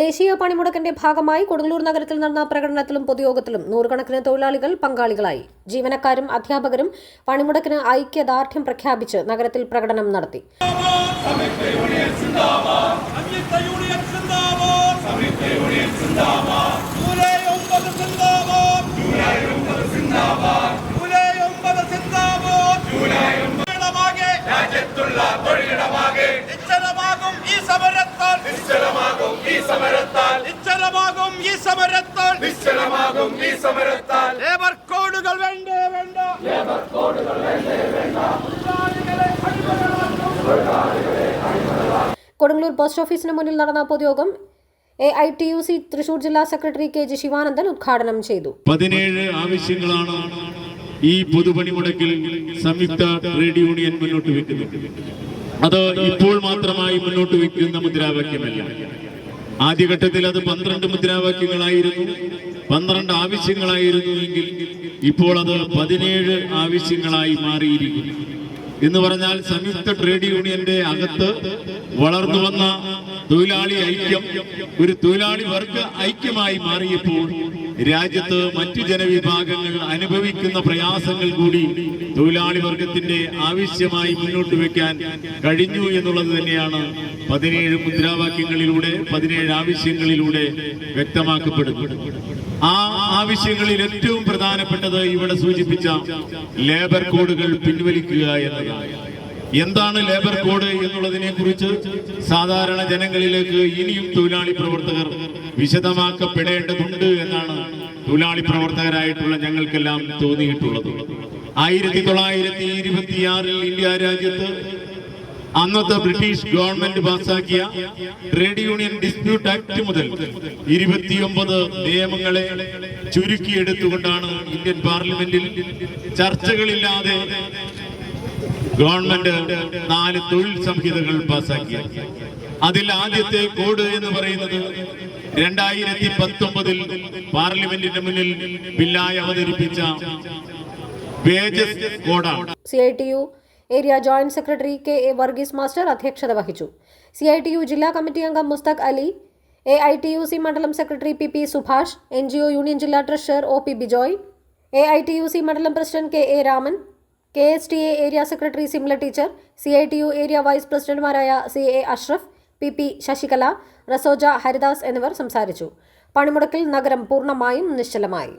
ദേശീയ പണിമുടക്കിന്റെ ഭാഗമായി കൊടുങ്ങല്ലൂർ നഗരത്തിൽ നടന്ന പ്രകടനത്തിലും പൊതുയോഗത്തിലും നൂറുകണക്കിന് തൊഴിലാളികൾ പങ്കാളികളായി ജീവനക്കാരും അധ്യാപകരും പണിമുടക്കിന് ഐക്യദാർഢ്യം പ്രഖ്യാപിച്ച് നഗരത്തിൽ പ്രകടനം നടത്തി യൂണിയൻ കരുത്തുള്ള ഈ സമരത്താൽ ഈ സമരത്താൽ ഈ സമരത്താൽ ഈ സമരത്താൽ ലേബർ കോഡുകൾ വേണ്ട വേണ്ട ലേബർ കോഡുകൾ വേണ്ട കൊടുങ്ങല്ലൂർ പോസ്റ്റ് ഓഫീസിന് മുന്നിൽ നടന്ന പൊതുയോഗം A I T U C Thrissur ജില്ലാ സെക്രട്ടറി കെ ജി ശിവാനന്ദൻ ഉദ്ഘാടനം ചെയ്തു പതിനേഴ് ആവശ്യങ്ങളാണ് ഈ പൊതുപണിമുടക്കിൽ സംയുക്ത ട്രേഡ് യൂണിയൻ മുന്നോട്ട് വെക്കുന്നു അത് ഇപ്പോൾ മാത്രമായി മുന്നോട്ട് വെക്കുന്ന മുദ്രാവാക്യമല്ല ആദ്യഘട്ടത്തിൽ അത് പന്ത്രണ്ട് മുദ്രാവാക്യങ്ങളായിരുന്നു പന്ത്രണ്ട് എങ്കിൽ ഇപ്പോൾ അത് പതിനേഴ് ആവശ്യങ്ങളായി മാറിയിരിക്കുന്നു എന്ന് പറഞ്ഞാൽ സംയുക്ത ട്രേഡ് യൂണിയന്റെ അകത്ത് വളർന്നു വന്ന തൊഴിലാളി ഐക്യം ഒരു തൊഴിലാളി വർഗ ഐക്യമായി മാറിയപ്പോൾ രാജ്യത്ത് മറ്റു ജനവിഭാഗങ്ങൾ അനുഭവിക്കുന്ന പ്രയാസങ്ങൾ കൂടി തൊഴിലാളി വർഗത്തിന്റെ ആവശ്യമായി മുന്നോട്ട് വെക്കാൻ കഴിഞ്ഞു എന്നുള്ളത് തന്നെയാണ് പതിനേഴ് മുദ്രാവാക്യങ്ങളിലൂടെ പതിനേഴ് ആവശ്യങ്ങളിലൂടെ വ്യക്തമാക്കപ്പെടുന്നത് ആ ആവശ്യങ്ങളിൽ ഏറ്റവും പ്രധാനപ്പെട്ടത് ഇവിടെ സൂചിപ്പിച്ച ലേബർ കോഡുകൾ പിൻവലിക്കുക എന്നതാണ് എന്താണ് ലേബർ കോഡ് എന്നുള്ളതിനെ കുറിച്ച് സാധാരണ ജനങ്ങളിലേക്ക് ഇനിയും തൊഴിലാളി പ്രവർത്തകർ വിശദമാക്കപ്പെടേണ്ടതുണ്ട് എന്നാണ് തൊഴിലാളി പ്രവർത്തകരായിട്ടുള്ള ഞങ്ങൾക്കെല്ലാം തോന്നിയിട്ടുള്ളത് ആയിരത്തി തൊള്ളായിരത്തി ഇരുപത്തിയാറിൽ ഇന്ത്യ രാജ്യത്ത് അന്നത്തെ ബ്രിട്ടീഷ് ഗവൺമെന്റ് പാസാക്കിയ ട്രേഡ് യൂണിയൻ ഡിസ്പ്യൂട്ട് ആക്ട് മുതൽ ഇരുപത്തിയൊമ്പത് നിയമങ്ങളെ ചുരുക്കിയെടുത്തുകൊണ്ടാണ് ഇന്ത്യൻ പാർലമെന്റിൽ ചർച്ചകളില്ലാതെ ഗവൺമെന്റ് നാല് തൊഴിൽ സംഹിതകൾ പാസാക്കി അതിൽ ആദ്യത്തെ കോഡ് എന്ന് പറയുന്നത് രണ്ടായിരത്തി പത്തൊമ്പതിൽ പാർലമെന്റിന്റെ മുന്നിൽ ബില്ലായി അവതരിപ്പിച്ച wages C I T U area joint secretary K A Varghese master അധ്യക്ഷത വഹിച്ചു സി ഐ ടി യു ജില്ലാ കമ്മിറ്റി അംഗം Mushtaq Ali A I T U C മണ്ഡലം secretary P P Subhash N G O union ജില്ലാ treasurer O P Bijoy A I T U C മണ്ഡലം president K A Raman K S T A area secretary Simla teacher C I T U area vice പ്രസിഡന്റുമാരായ C A Ashraf P P Sasikala Rasoja Haridas എന്നിവർ സംസാരിച്ചു പണിമുടക്കിൽ നഗരം പൂർണ്ണമായും നിശ്ചലമായി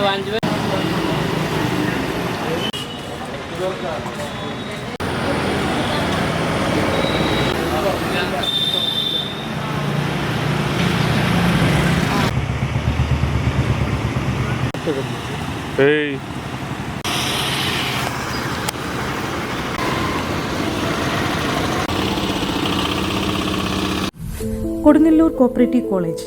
പത്ത് പതിനഞ്ച് പേര് ഏയ് കൊടുങ്ങല്ലൂർ കോപ്പറേറ്റീവ് കോളേജ്